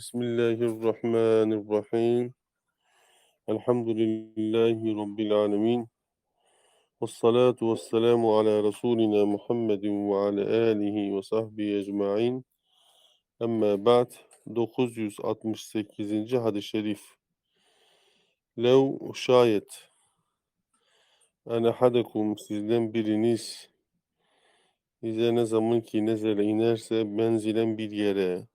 Bismillahirrahmanirrahim. Elhamdülillahi Rabbil alemin. Ve salatu ve selamu ala Resulina Muhammedin ve ala alihi ve sahbihi ecma'in. Amma ba'd 968. hadis-i şerif. Lev şayet Ana hadakum sizden biriniz bize ne zaman ki nezele inerse benzilen bir yere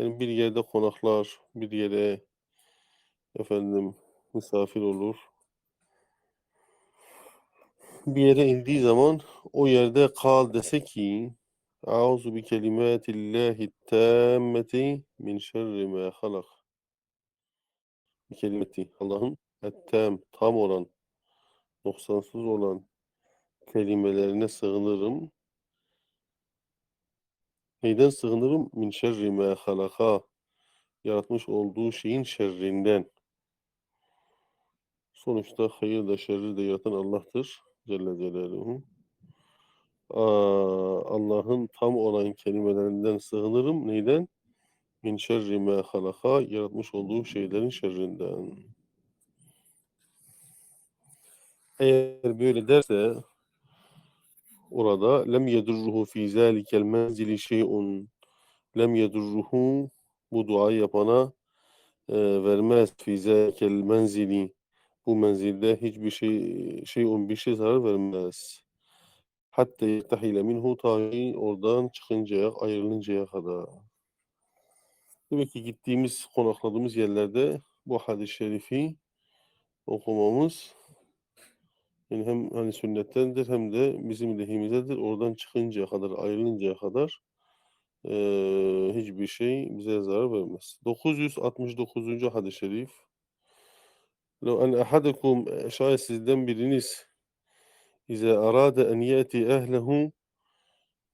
yani bir yerde konaklar bir yere efendim misafir olur bir yere indiği zaman o yerde kal dese ki Auzu bi kelimatillahi tammeti min şerri ma halak. Bir kelimeti Allah'ın ettem tam olan noksansız olan kelimelerine sığınırım. Neyden sığınırım? Min şerri ma halaka. Yaratmış olduğu şeyin şerrinden. Sonuçta hayır da şerri de yaratan Allah'tır. Celle Celaluhu. Allah'ın tam olan kelimelerinden sığınırım. Neyden? Min şerri ma halaka. Yaratmış olduğu şeylerin şerrinden. Eğer böyle derse orada lem yedurruhu fi zalikel menzili şey'un lem yedurruhu bu duayı yapana e, vermez fi zalikel menzili bu menzilde hiçbir şey şey'un bir şey zarar vermez. Hatta yettehile minhu ta ki oradan çıkıncaya, ayrılıncaya kadar. Demek ki gittiğimiz, konakladığımız yerlerde bu hadis-i şerifi okumamız yani hem hani sünnettendir hem de bizim lehimizedir. Oradan çıkıncaya kadar, ayrılıncaya kadar eee, hiçbir şey bize zarar vermez. 969. hadis-i şerif. لو أن أحدكم şayet sizden biriniz İze arade en yeti ehlehu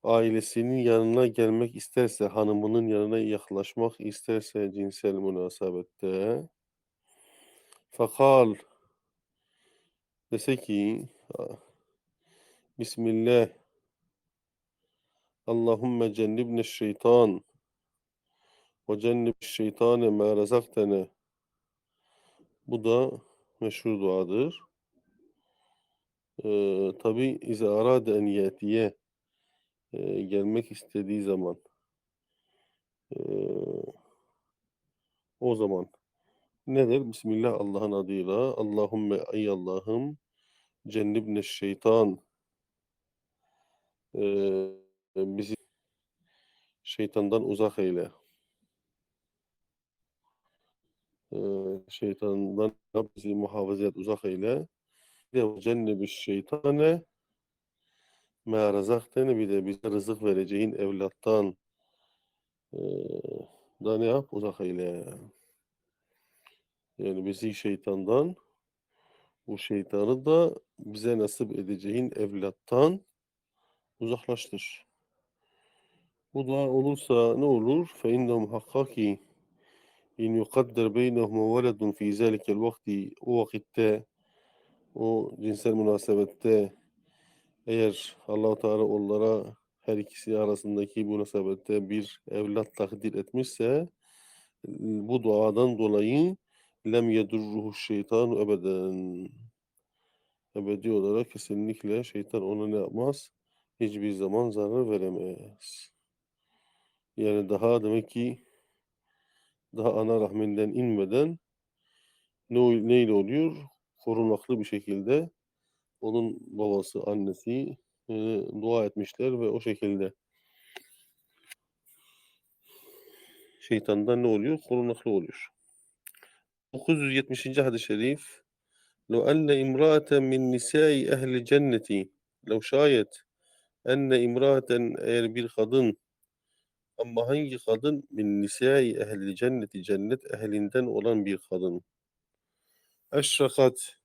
ailesinin yanına gelmek isterse, hanımının yanına yaklaşmak isterse cinsel münasebette fakal dese ki Bismillah. Allahümme cennibne şeytan. Ve cennib şeytane ma rezaktene. Bu da meşhur duadır. Ee, tabi ize arade en yetiye e, gelmek istediği zaman e, o zaman nedir? Bismillah Allah'ın adıyla Allahümme ey Allah'ım cennibne şeytan e, bizi şeytandan uzak eyle. E, şeytandan bizi muhafaza et, uzak eyle. Bir de cennebi şeytane ma rezaktene bir de bize rızık vereceğin evlattan e, da ne yap? Uzak eyle. Yani bizi şeytandan bu şeytanı da bize nasip edeceğin evlattan uzaklaştır. Bu dua olursa ne olur? فَاِنَّهُمْ hakkaki in yukadder beynehum veledun fi zelikel vakti o vakitte o cinsel münasebette eğer allah Teala onlara her ikisi arasındaki münasebette bir evlat takdir etmişse bu duadan dolayı lem yedurruhu şeytan ebeden ebedi olarak kesinlikle şeytan ona ne yapmaz? Hiçbir zaman zarar veremez. Yani daha demek ki daha ana rahminden inmeden ne, neyle oluyor? Korunaklı bir şekilde onun babası, annesi e, dua etmişler ve o şekilde şeytandan ne oluyor? Korunaklı oluyor. 970. hadis-i şerif لو أن امرأة من نساء أهل الجنة لو şayet enne imraten eğer bir kadın ama hangi kadın min nisai ehli cenneti cennet ehlinden olan bir kadın eşrakat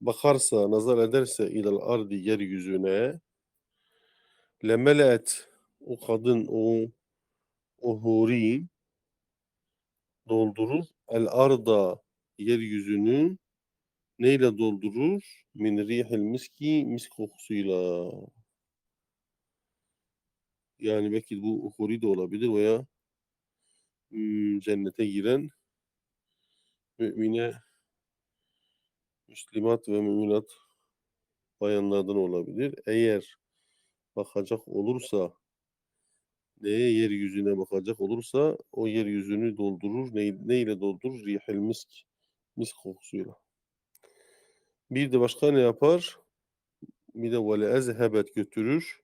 bakarsa nazar ederse ilal ardi yeryüzüne lemeleet o kadın o o huri doldurur el arda yeryüzünü neyle doldurur? Min rihil miski misk kokusuyla. Yani belki bu huri de olabilir veya cennete giren mümine Müslümat ve müminat bayanlardan olabilir. Eğer bakacak olursa neye yeryüzüne bakacak olursa o yeryüzünü doldurur. Ne, ne ile doldurur? Rihel misk. Misk kokusuyla. Bir de başka ne yapar? Bir de vele ezhebet götürür.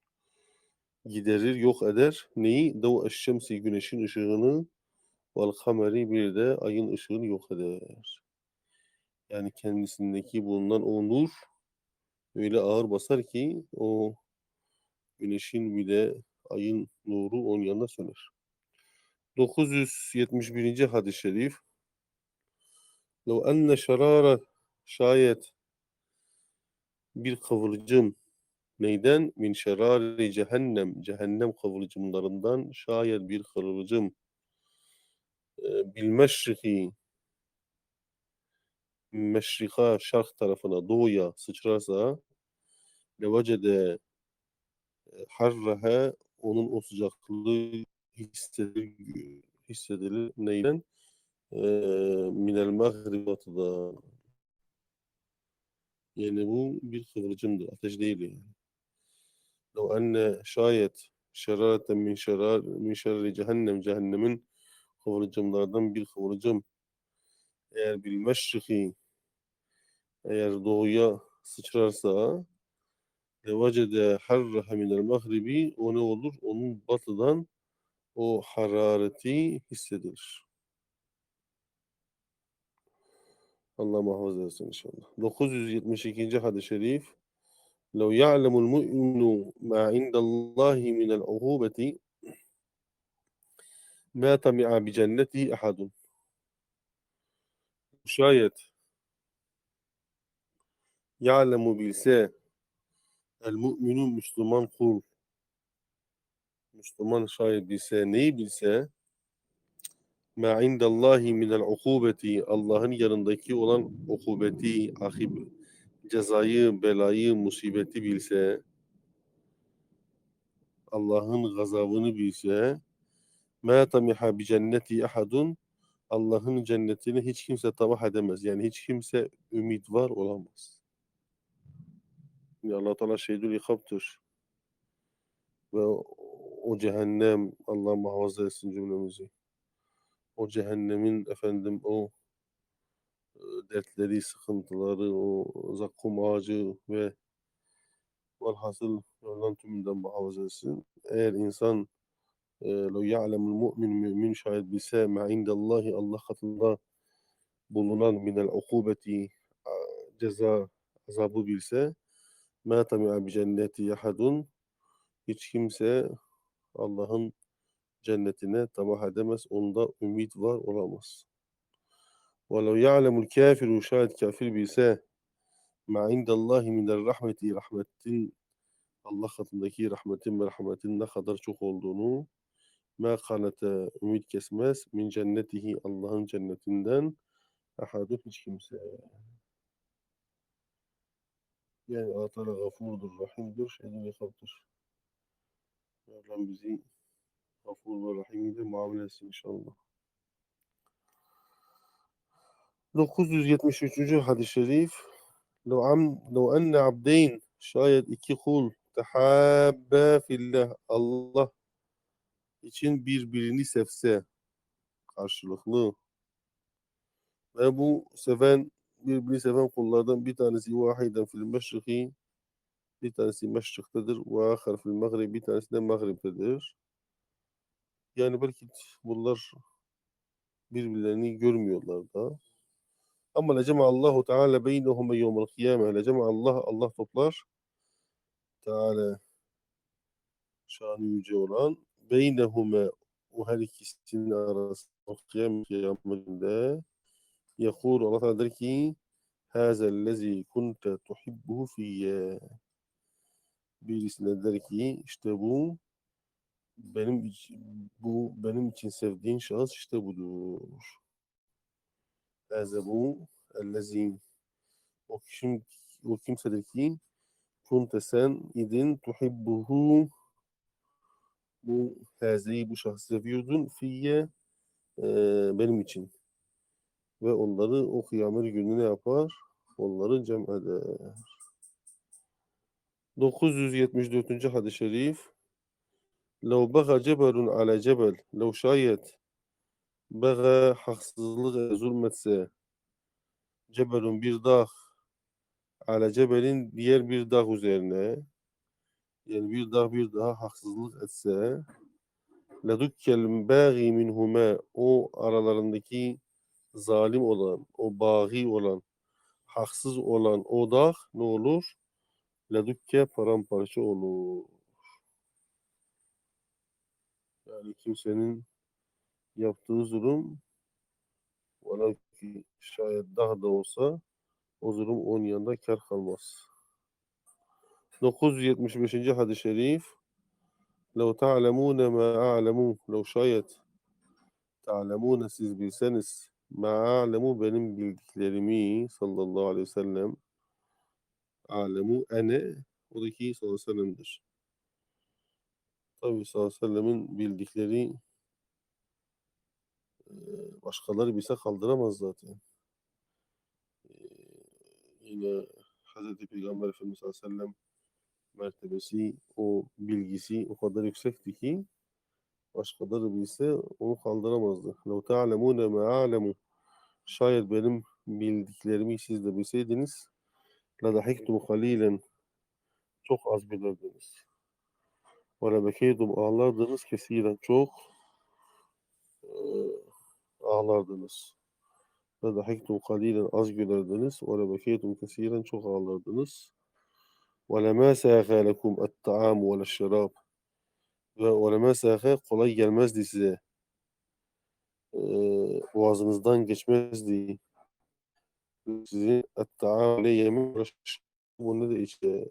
Giderir, yok eder. Neyi? Dav şemsi güneşin ışığını vel kameri bir de ayın ışığını yok eder. Yani kendisindeki bulunan o nur öyle ağır basar ki o güneşin bir de ayın nuru onun yanında söner. 971. hadis-i şerif لو enne şarara şayet bir kıvılcım neyden? Min şerari cehennem cehennem kıvılcımlarından şayet bir kıvılcım e, bil meşriki meşrika şark tarafına doğuya sıçrarsa levecede harraha onun o sıcaklığı hissedilir, hissedilir. Neyden? Ee, minel batıda. Yani bu bir kıvılcımdır. Ateş değil yani. Lev enne şayet şerareten min şerar min şerri cehennem cehennemin kıvılcımlardan bir kıvılcım eğer bil meşriki eğer doğuya sıçrarsa levacede harraha minel mağribi o ne olur? Onun batıdan o harareti hissedilir. Allah muhafaza etsin inşallah. 972. hadis-i şerif لو يعلم المؤمن ما عند الله من العقوبة ما طمع بجنته أحد şayet ya'lemu bilse el müminun Müslüman kul Müslüman şayet bilse neyi bilse ma indallahi minel ukubeti Allah'ın yanındaki olan ukubeti ahib cezayı belayı musibeti bilse Allah'ın gazabını bilse ma tamiha bi cenneti ahadun Allah'ın cennetini hiç kimse tamah edemez. Yani hiç kimse ümit var olamaz. Yani Allah Teala şeydül ikaptır. Ve o, o cehennem Allah muhafaza etsin cümlemizi. O cehennemin efendim o e, dertleri, sıkıntıları, o zakkum ağacı ve velhasıl Mevlam tümünden muhafaza etsin. Eğer insan لو يعلم المؤمن mümin şayet bilse ma indallahi Allah katında bulunan minel ukubeti ceza azabı bilse ma tami'a bi cenneti yahadun hiç kimse Allah'ın cennetine tamah edemez. Onda ümit var olamaz. وَلَوْ يَعْلَمُ الْكَافِرُ şayet kafir bilse ma indallahi minel rahmeti rahmetin Allah katındaki rahmetin ve rahmetin ne kadar çok olduğunu ma kanete ümit kesmez min cennetihi Allah'ın cennetinden ahadu hiç kimse. Yani Allah Teala gafurdur, rahimdir, şeyden yakaptır. Mevlam bizi gafur ve rahim ile muamele etsin inşallah. 973. hadis-i şerif لو عم لو أن عبدين şayet iki kul tehabbe fillah Allah için birbirini sevse karşılıklı ve bu seven birbirini seven kullardan bir tanesi vahiden fil meşriki bir tanesi meşriktedir ve ahar fil mağrib bir tanesi de mağribtedir. Yani belki bunlar birbirlerini görmüyorlar da. Ama lecema Allahu Teala beynehum yevmel kıyame. Lecema Allah Allah toplar. Teala şanı yüce olan beynehume o her ikisinin arasında kıyam kıyametinde yakul Allah Teala der ki hazellezi kunte tuhibbuhu fiyye birisine der ki işte bu benim bu benim için sevdiğin şahıs işte budur. Haze bu ellezi o kim o kimsedir ki kunte sen idin tuhibbuhu bu hazeyi bu şahsı seviyordun fiyye eee, benim için Ve onları o kıyamet günü ne yapar? Onları cem eder. 974. hadis-i şerif. لو بغى جبل على جبل لو şayet bega haksızlık zulmetse cebelun bir dağ ala cebelin diğer bir dağ üzerine yani bir dağ bir daha haksızlık etse ledukkel bâgi minhuma o aralarındaki zalim olan o bâgi olan haksız olan o dağ ne olur? Ledukke paramparça olur. Yani kimsenin yaptığı zulüm velev ki şayet daha da olsa o zulüm onun yanında kar kalmaz. 975. hadis-i şerif لو تعلمون ما أعلم لو şayet تعلمون siz bilseniz ma a'lemu benim bildiklerimi sallallahu aleyhi ve sellem alemu ene o da ki sallallahu aleyhi ve sellem'dir. Tabi sallallahu aleyhi ve sellemin bildikleri başkaları bilse kaldıramaz zaten. Yine Hazreti Peygamber Efendimiz sallallahu aleyhi ve sellem mertebesi, o bilgisi o kadar yüksekti ki başkaları bilse onu kaldıramazdı. لو تعلمون ما أعلم şayet benim bildiklerimi siz de bilseydiniz لَضَحِكْتُمْ قَلِيلًا çok az bilirdiniz. وَلَبَكَيْتُمْ ağlardınız kesiren çok eee, ağlardınız. لَضَحِكْتُمْ قَلِيلًا az gülerdiniz. وَلَبَكَيْتُمْ kesiren çok ağlardınız. وَلَمَا سَاغَ لَكُمْ الطَّعَامُ وَلَا الشَّرَابُ ve oleme sahi kolay gelmezdi size. Ee, boğazınızdan geçmezdi. Sizi et-ta'ale yemin uğraşmış. Bunu da işte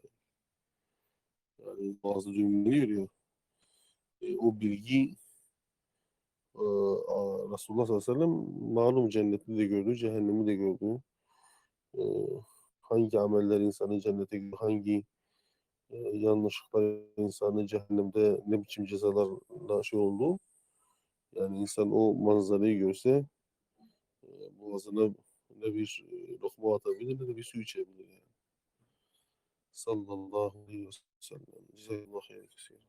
yani bazı cümleleri görüyor. E, ee, o bilgi e, Resulullah sallallahu aleyhi ve sellem malum cenneti de gördü, cehennemi de gördü. E, hangi ameller insanı cennete hangi eee, yanlışlıklar insanı cehennemde ne biçim cezalarla şey oldu. Yani insan o manzarayı görse eee, boğazına ne bir eee, lokma atabilir ne de bir su içebilir yani. Sallallahu aleyhi ve sellem. Cezakallahu hayran kesiren.